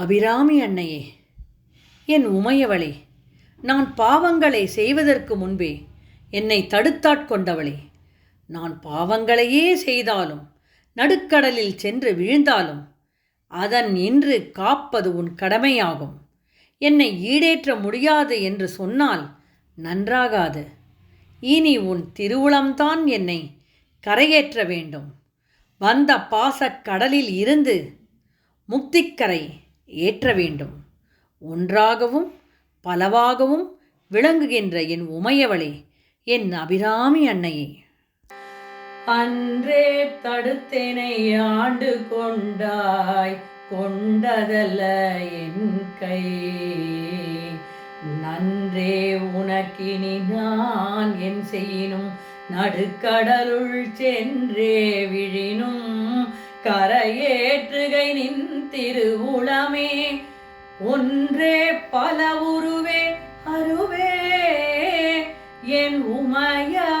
அபிராமி அன்னையே என் உமையவளே நான் பாவங்களை செய்வதற்கு முன்பே என்னை தடுத்தாட்கொண்டவளே. நான் பாவங்களையே செய்தாலும் நடுக்கடலில் சென்று விழுந்தாலும் அதன் இன்று காப்பது உன் கடமையாகும். என்னை ஈடேற்ற முடியாது என்று சொன்னால் நன்றாகாது. இனி உன் திருவுளம்தான் என்னை கரையேற்ற வேண்டும். வந்த பாசக் கடலில் இருந்து முக்திக்கரை ஏற்ற வேண்டும். ஒன்றாகவும் பலவாகவும் விளங்குகின்ற என் உமையவளே என் அபிராமி அன்னையே. அன்றே தடுத்தேனை ஆண்டு கொண்டாய் கொண்டதல்ல என் கை. நன்றே உனக்கினி நான் என் செய்யினும் நடுக்கடலுள் சென்றே விழினும். கரையேற்றுகை நின் திருவுளமே. ஒன்றே பல உருவே அருவே. என் உமையா